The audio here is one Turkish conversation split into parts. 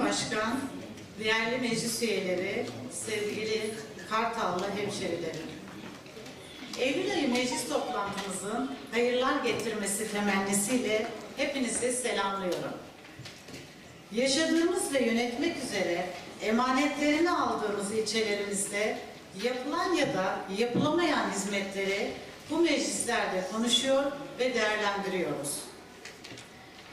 Başkan, değerli meclis üyeleri, sevgili Kartallı hemşerilerim. Eylül ayı meclis toplantımızın hayırlar getirmesi temennisiyle hepinizi selamlıyorum. Yaşadığımız ve yönetmek üzere emanetlerini aldığımız ilçelerimizde yapılan ya da yapılamayan hizmetleri bu meclislerde konuşuyor ve değerlendiriyoruz.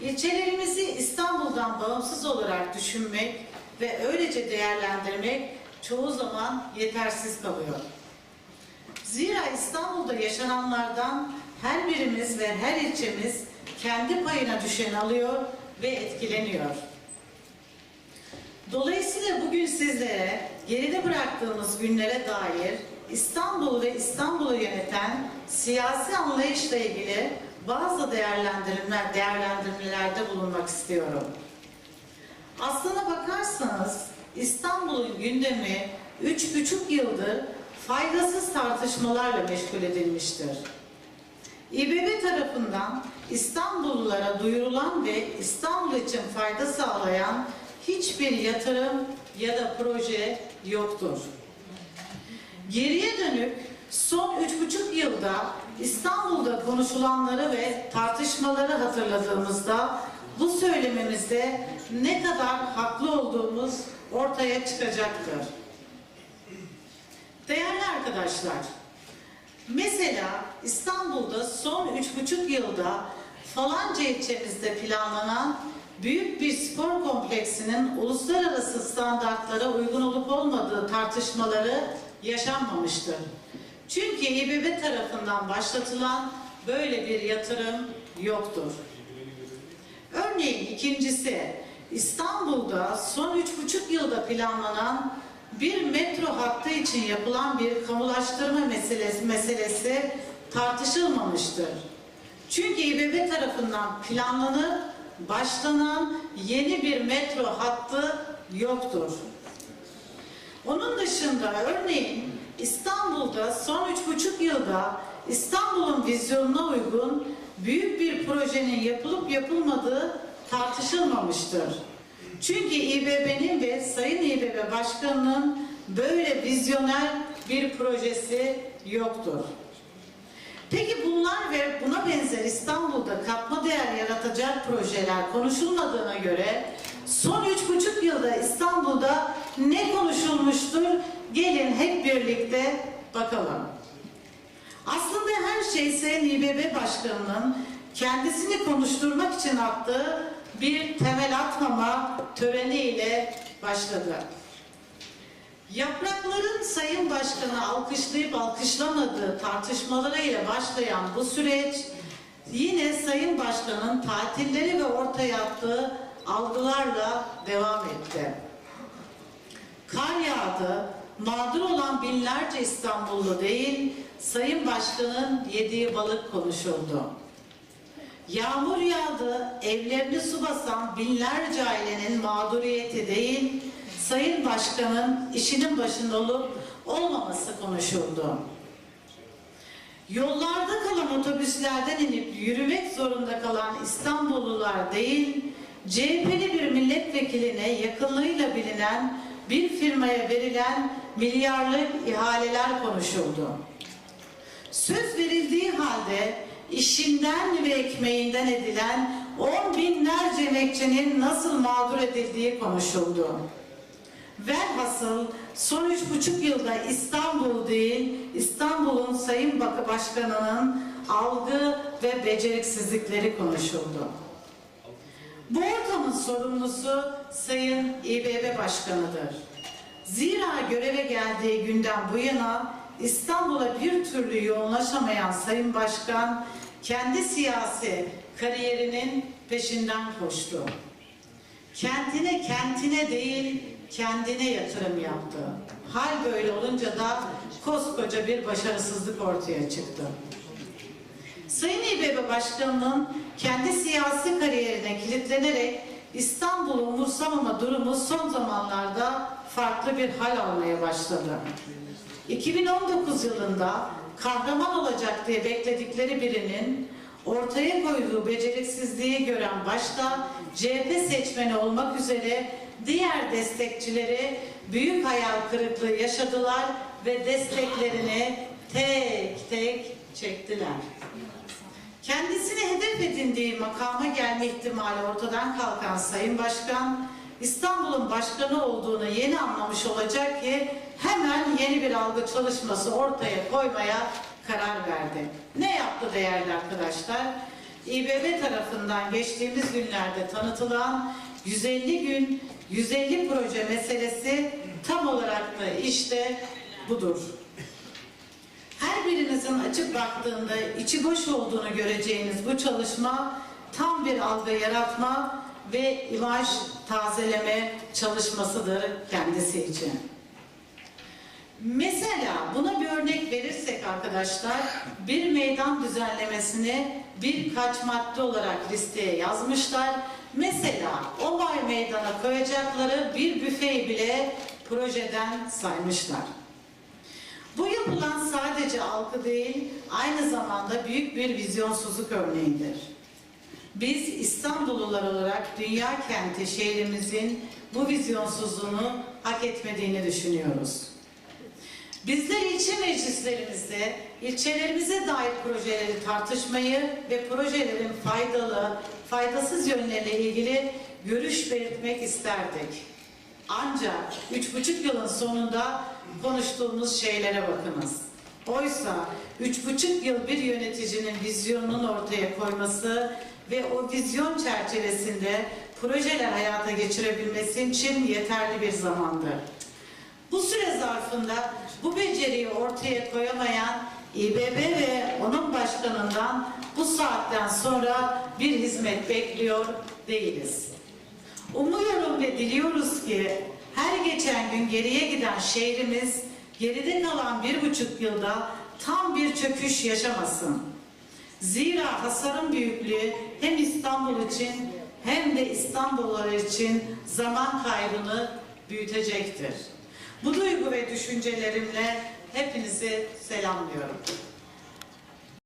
İlçelerimizi İstanbul'dan bağımsız olarak düşünmek ve öylece değerlendirmek çoğu zaman yetersiz kalıyor. Zira İstanbul'da yaşananlardan her birimiz ve her ilçemiz kendi payına düşen alıyor ve etkileniyor. Dolayısıyla bugün sizlere geride bıraktığımız günlere dair İstanbul ve İstanbul'u yöneten siyasi anlayışla ilgili bazı değerlendirmeler, değerlendirmelerde bulunmak istiyorum. Aslına bakarsanız İstanbul'un gündemi üç buçuk yıldır faydasız tartışmalarla meşgul edilmiştir. İBB tarafından İstanbullulara duyurulan ve İstanbul için fayda sağlayan hiçbir yatırım ya da proje yoktur. Geriye dönük son üç buçuk yılda İstanbul'da konuşulanları ve tartışmaları hatırladığımızda bu söylememizde ne kadar haklı olduğumuz ortaya çıkacaktır. Değerli arkadaşlar, mesela İstanbul'da son üç buçuk yılda falanca ilçemizde planlanan büyük bir spor kompleksinin uluslararası standartlara uygun olup olmadığı tartışmaları yaşanmamıştır. Çünkü İBB tarafından başlatılan böyle bir yatırım yoktur. Örneğin ikincisi, İstanbul'da son üç buçuk yılda planlanan bir metro hattı için yapılan bir kamulaştırma meselesi, meselesi tartışılmamıştır. Çünkü İBB tarafından planlanıp başlanan yeni bir metro hattı yoktur. Onun dışında örneğin İstanbul'da son üç buçuk yılda İstanbul'un vizyonuna uygun büyük bir projenin yapılıp yapılmadığı tartışılmamıştır. Çünkü İBB'nin ve Sayın İBB Başkanı'nın böyle vizyoner bir projesi yoktur. Peki bunlar ve buna benzer İstanbul'da katma değer yaratacak projeler konuşulmadığına göre son üç buçuk yılda konuşulmuştur? Gelin hep birlikte bakalım. Aslında her şey Sayın İBB Başkanı'nın kendisini konuşturmak için attığı bir temel atmama töreniyle başladı. Yaprakların Sayın Başkanı alkışlayıp alkışlamadığı tartışmalarıyla başlayan bu süreç yine Sayın Başkan'ın tatilleri ve ortaya attığı algılarla devam etti. Kar yağdı, mağdur olan binlerce İstanbullu değil, Sayın Başkan'ın yediği balık konuşuldu. Yağmur yağdı, evlerini su basan binlerce ailenin mağduriyeti değil, Sayın Başkan'ın işinin başında olup olmaması konuşuldu. Yollarda kalan otobüslerden inip yürümek zorunda kalan İstanbullular değil, CHP'li bir milletvekiline yakınlığıyla bilinen bir firmaya verilen milyarlık ihaleler konuşuldu. Söz verildiği halde işinden ve ekmeğinden edilen on binlerce emekçinin nasıl mağdur edildiği konuşuldu. Velhasıl son üç buçuk yılda İstanbul değil, İstanbul'un Sayın Başkanı'nın algı ve beceriksizlikleri konuşuldu. Bu ortamın sorumlusu Sayın İBB Başkanı'dır. Zira göreve geldiği günden bu yana İstanbul'a bir türlü yoğunlaşamayan Sayın Başkan kendi siyasi kariyerinin peşinden koştu. Kentine kentine değil kendine yatırım yaptı. Hal böyle olunca da koskoca bir başarısızlık ortaya çıktı. Sayın İBB Başkanı'nın kendi siyasi kariyerine kilitlenerek İstanbul'u umursamama durumu son zamanlarda farklı bir hal almaya başladı. 2019 yılında kahraman olacak diye bekledikleri birinin ortaya koyduğu beceriksizliği gören başta CHP seçmeni olmak üzere diğer destekçileri büyük hayal kırıklığı yaşadılar ve desteklerini tek tek çektiler. Kendisine hedef edindiği makama gelme ihtimali ortadan kalkan Sayın Başkan, İstanbul'un başkanı olduğunu yeni anlamış olacak ki hemen yeni bir algı çalışması ortaya koymaya karar verdi. Ne yaptı değerli arkadaşlar? İBB tarafından geçtiğimiz günlerde tanıtılan 150 gün 150 proje meselesi tam olarak da işte budur. Birinizin açıp baktığında içi boş olduğunu göreceğiniz bu çalışma tam bir algı yaratma ve imaj tazeleme çalışmasıdır kendisi için. Mesela buna bir örnek verirsek arkadaşlar bir meydan düzenlemesini birkaç madde olarak listeye yazmışlar. Mesela o bay meydana koyacakları bir büfeyi bile projeden saymışlar. Bu yapılan sadece algı değil, aynı zamanda büyük bir vizyonsuzluk örneğidir. Biz İstanbullular olarak dünya kenti şehrimizin bu vizyonsuzluğunu hak etmediğini düşünüyoruz. Bizler ilçe meclislerimizde ilçelerimize dair projeleri tartışmayı ve projelerin faydalı, faydasız yönleriyle ilgili görüş belirtmek isterdik. Ancak üç buçuk yılın sonunda konuştuğumuz şeylere bakınız. Oysa üç buçuk yıl bir yöneticinin vizyonunun ortaya koyması ve o vizyon çerçevesinde projeler hayata geçirebilmesi için yeterli bir zamandı. Bu süre zarfında bu beceriyi ortaya koyamayan İBB ve onun başkanından bu saatten sonra bir hizmet bekliyor değiliz. Umuyorum ve diliyoruz ki her geçen gün geriye giden şehrimiz geride kalan bir buçuk yılda tam bir çöküş yaşamasın. Zira hasarın büyüklüğü hem İstanbul için hem de İstanbullular için zaman kaybını büyütecektir. Bu duygu ve düşüncelerimle hepinizi selamlıyorum.